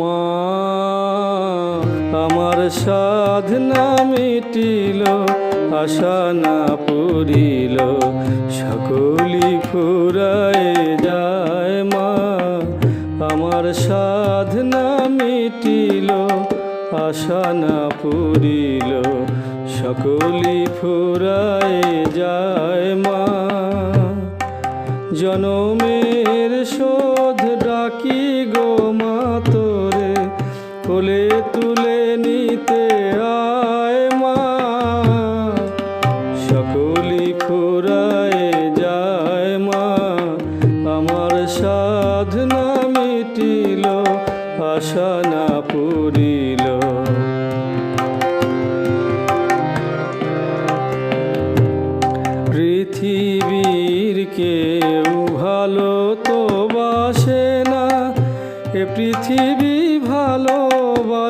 মা, আমার সাধনা মিটিল, আশা না পুরিল সকলি ফুরায় যায় মা। আমার সাধনা মিটিল, আশা না পুরিল সকলি ফুরায় যায় মা। জনমের শোধ ডাকি গো কোলে তুলে নিতে আয় মা। সকলি ফুরায় যায় মা। আমার সাধনা মিটিল, আশা না পুরিল পৃথিবীর কেউ ভালো তো বাসে না। এ পৃথিবী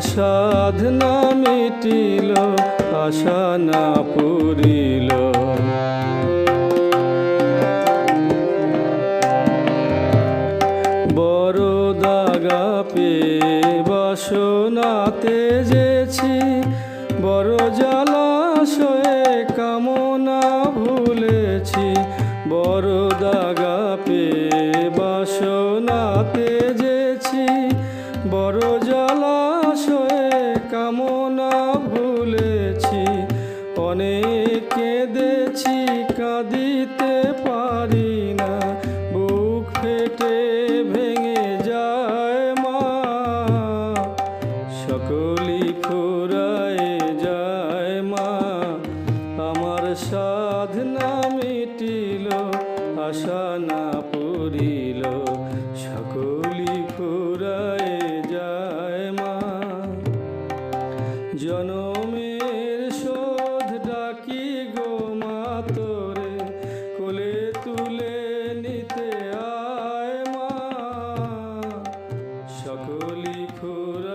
সাধনা মিটিল, আশা না পুরিল। বড় দাগা পেয়ে বাসনাতে যেছি, বড় জলাশয়ে কামনা ভুলেছি। বড় দাগা পেয়ে বাসনাতে যে অনেক কেঁদেছি, কাঁদিতে পারি না। বুক ফেটে ভেঙে যায় মা। সকলি ফুরায় যায় মা। আমার সাধনা মিটিল, আশা না পুরিল সকলি ফুরায় যায় মা। জনমে লিখুর